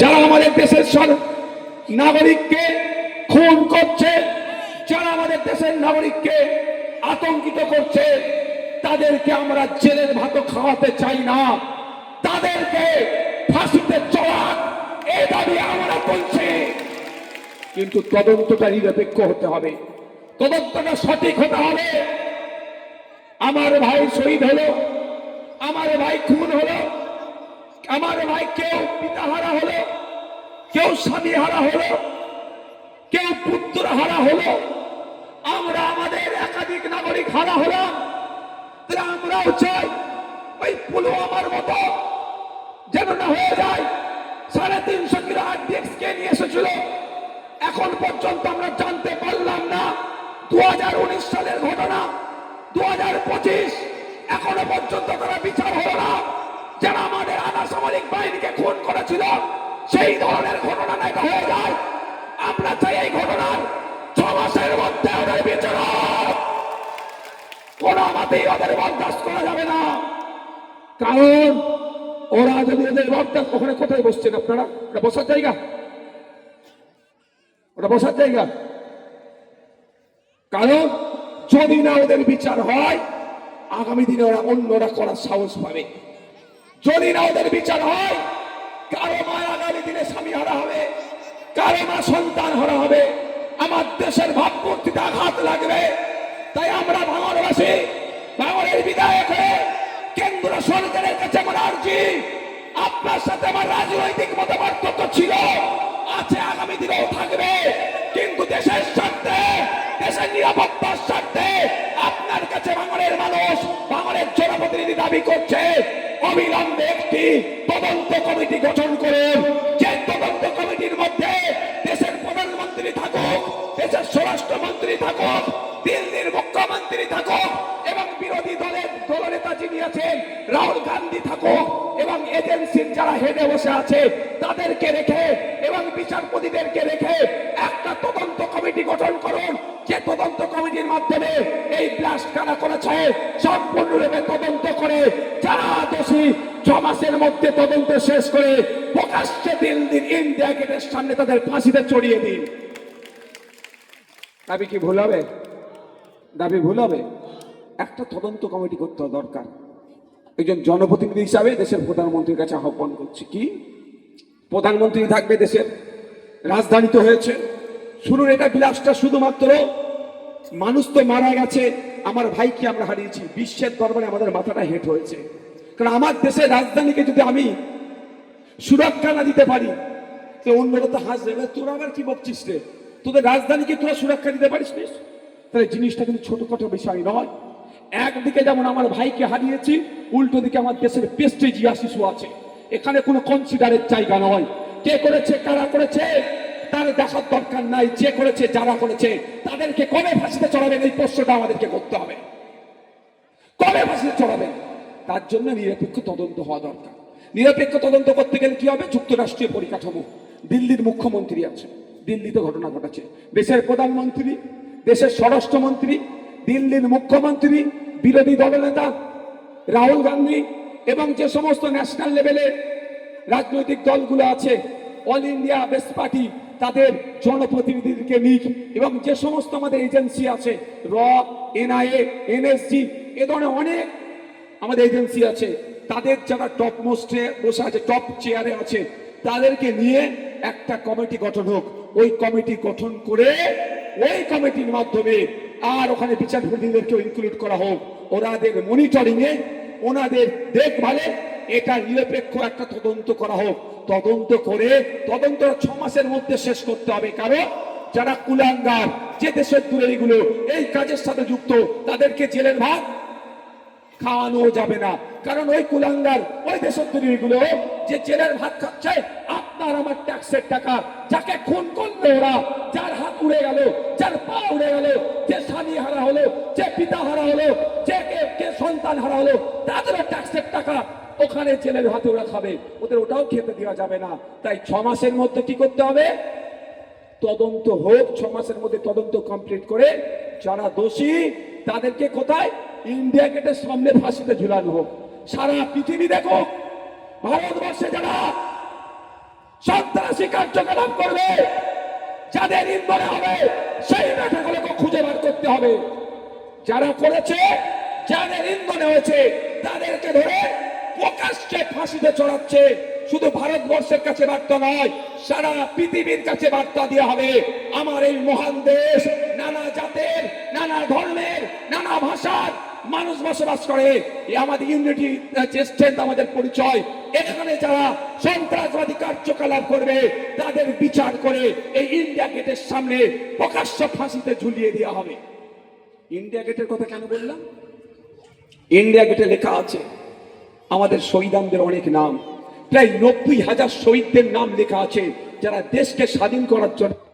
যারা আমাদের দেশের নাগরিককে খুন করছে, যারা আমাদের দেশের নাগরিককে আতঙ্কিত করছে, তাদেরকে আমরা জেলের ভাত খাওয়াতে চাই না। তাদেরকে ফাঁসিতে চড়াক, এ দাবি আমরা বলছি কিন্তু তদন্তটা নিরপেক্ষ হতে হবে। তদন্তটা সঠিক হতে হবে। আমার ভাই শহীদ হলো, আমার ভাই খুন হলো আমার ভাই কেউ পিতা হারা হলো, কেউ স্বামী হারা হলো, কেউ পুত্র হারা হলো, আমরা আমাদের একাধিক নাগরিক হারা হলাম, তাহলে আমরাও চাই ওই পুলওয়ামার মতো যেন না হয়ে যায়। সাড়ে তিনশো কিলো আরডিএক্স নিয়ে এসেছিল, এখন পর্যন্ত আমরা জানতে পারলাম না দু হাজার উনিশ সালের ঘটনা দু হাজার পঁচিশ, এখনও পর্যন্ত তারা বিচার হলো না। যারা আমাদের আধা সামরিক বাহিনীকে খুন করেছিল, সেই ধরনের ঘটনা নাকি হয়ে যায়। আমরা চাই এই ঘটনার ছ মাসের মধ্যে ওদের বিচার। কোনো মতেই ওদের বরদাস্ত করা যাবে না। কারণ ওরা যদি ওদের বরদাস্ত, ওখানে কোথায় বসছেন আপনারা? ওটা বসার জায়গা? ওটা বসার জায়গা? কারণ যদি না ওদের বিচার হয়, আগামী দিনে ওরা অন্যরা করার সাহস পাবে। যদি না ওদের বিচার হয়, কারও মা আগামী দিনে স্বামী হারা হবে, কারও মা সন্তান হারা হবে। আমার দেশের ভাবমূর্তিতে আঘাত লাগবে। তাই আমরা ভাঙরবাসী, ভাঙরের বিধায়ক হয়ে কেন্দ্র সরকারের কাছে আমার আর্জি। আপনার সাথে আমার রাজনৈতিক মতাপার্থক্য ছিল, আছে, আগামী দিনেও থাকবে। কিন্তু দেশের স্বার্থে, দেশের নিরাপত্তার স্বার্থে আপনার কাছে ভাঙরের মানুষ, ভাঙরের জনপ্রতিনিধি দাবি করছে। অবিলম্বে একটি তদন্ত কমিটি গঠন করুন। যে তদন্ত কমিটির মধ্যে দেশের প্রধানমন্ত্রী থাকুক, দেশের স্বরাষ্ট্রমন্ত্রী থাকুক, দিল্লির মুখ্যমন্ত্রী থাকুক এবং বিরোধী দলের দলনেতা যিনি আছেন, রাহুল গান্ধী থাকুক এবং এজেন্সির যারা হেডে বসে আছে, তাদেরকে রেখে এবং বিচারপতিদেরকে রেখে একটা তদন্ত কমিটি গঠন করুন। যে তদন্ত কমিটির মাধ্যমে এই ব্লাস্ট কারা করেছে? সম্পূর্ণরূপে তদন্ত করে, যারা দোষী ছ মাসের মধ্যে তদন্ত শেষ করে, প্রকাশ্যে দিন দিন ইন্ডিয়া গেটের সামনে তাদের ফাঁসিতে চড়িয়ে দিন। দাবি কি ভুল হবে? দাবি ভুল হবে? একটা তদন্ত কমিটি করতে দরকার। একজন জনপ্রতিনিধি হিসাবে দেশের প্রধানমন্ত্রীর কাছে আহ্বান করছি। কি? প্রধানমন্ত্রী থাকবে দেশের রাজধানী তো হয়েছে। শুনুন, এটা বিলাসটা শুধুমাত্র মানুষ তো মারা গেছে, আমার ভাইকে আমরা হারিয়েছি। বিশ্বের দরবারে আমাদের মাথাটা হেঁট হয়েছে। কারণ আমার দেশের রাজধানীকে যদি আমি সুরক্ষা না দিতে পারি, তো অন্যরা তো হাসবে তোরা আবার কি বকছিস রে? তোদের রাজধানীকে তোরা সুরক্ষা দিতে পারিস নি? তাহলে জিনিসটা কিন্তু ছোটখাটো বিষয় নয়। একদিকে যেমন আমার ভাইকে হারিয়েছি, উল্টো দিকে আমার দেশের পেস্টেজিয়া শিশু আছে। এখানে কোনো কনসিডারের জায়গা নয়। কে করেছে, কারা করেছে? দেখার দরকার নাই, যে করেছে, যারা করেছে, তাদেরকে কবে ফাঁসিতে চড়াবেন? এই প্রশ্নটা আমাদেরকে করতে হবে। কবে ফাঁসিতে চড়াবেন? তার জন্য নিরপেক্ষ তদন্ত হওয়া দরকার। নিরপেক্ষ তদন্ত করতে গেলে কি হবে? যুক্তরাষ্ট্রীয় পরিকাঠামো। দিল্লির মুখ্যমন্ত্রী আছে দিল্লিতে ঘটনা ঘটেছে। দেশের প্রধানমন্ত্রী, দেশের স্বরাষ্ট্রমন্ত্রী, দিল্লির মুখ্যমন্ত্রী, বিরোধী দলনেতা রাহুল গান্ধী এবং যে সমস্ত ন্যাশনাল লেভেলে রাজনৈতিক দলগুলো আছে, অল ইন্ডিয়া বেস্ট পার্টি তাদের জনপ্রতিনিধিদেরকে নিক এবং যে সমস্ত আমাদের এজেন্সি আছে, র, এনআইএ, এনএসজি, এ ধরনের অনেক আমাদের এজেন্সি আছে, তাদের যারা টপ মোস্টে বসে আছে টপ চেয়ারে আছে, তাদেরকে নিয়ে একটা কমিটি গঠন হোক। ওই কমিটি গঠন করে ওই কমিটির মাধ্যমে আর ওখানে বিচারপতিদেরকেও ইনক্লুড করা হোক। ওনাদের মনিটরিংয়ে ওনাদের দেখভালে এটা নিরপেক্ষ একটা তদন্ত করা হোক। তদন্ত করে তদন্ত ছ মাসের মধ্যে শেষ করতে হবে। কারণ যারা কুলাঙ্গার, যে দেশের দূরেগুলো এই কাজের সাথে যুক্ত, তাদেরকে জেলের ভাগ খাওয়ানো যাবে না। কারণ ওই কুলাঙ্গার, ওই দেশদ্রোহী গুলো যে জেলের ভাত খাচ্ছে, আপনার আমার ট্যাক্সের টাকা, যাকে খুন করল ওরা, যার হাত উড়ে গেল, যার পা উড়ে গেল, যে স্বামী হারা হলো, যে পিতা হারা হলো সন্তান হারা হলো তাদেরও ট্যাক্সের টাকা ওখানে জেলের হাতে ওরা খাবে। ওদের ওটাও খেতে দেওয়া যাবে না। তাই ছ মাসের মধ্যে কি করতে হবে? তদন্ত হোক, ছ মাসের মধ্যে তদন্ত কমপ্লিট করে যারা দোষী, তাদেরকে কোথায়? ইন্ডিয়া গেটের সামনে ফাঁসিতে ঝুলানো হোক। সারা পৃথিবী দেখো, ভারতবর্ষে যারা সন্ত্রাসী কার্যকলাপ করবে, যাদের ইন্ধনে হবে, সেই নেতাগুলোকে খুঁজে বার করতে হবে। যারা করেছে যাদের ইন্ধনে হয়েছে তাদেরকে ধরে প্রকাশ্যে ফাঁসিতে চড়াচ্ছে। শুধু ভারতবর্ষের কাছে বার্তা নয় সারা পৃথিবীর কাছে বার্তা দেওয়া হবে। আমার এই মহান দেশ নানা জাতের নানা ধর্মের নানা ভাষার মানুষ বসবাস করে। আমাদের ইউনিটি strength, আমাদের পরিচয়। এখানে যারা সন্ত্রাসবাদী কার্যকলাপ করবে তাদের বিচার করে এই ইন্ডিয়া গেটের সামনে প্রকাশ্য ফাঁসিতে ঝুলিয়ে দেওয়া হবে। ইন্ডিয়া গেটের কথা কেন বললাম? ইন্ডিয়া গেটে লেখা আছে, আমাদের শহীদানদের অনেক নাম। প্রায় নব্বই হাজার শহীদদের নাম লেখা আছে, যারা দেশকে স্বাধীন করার জন্য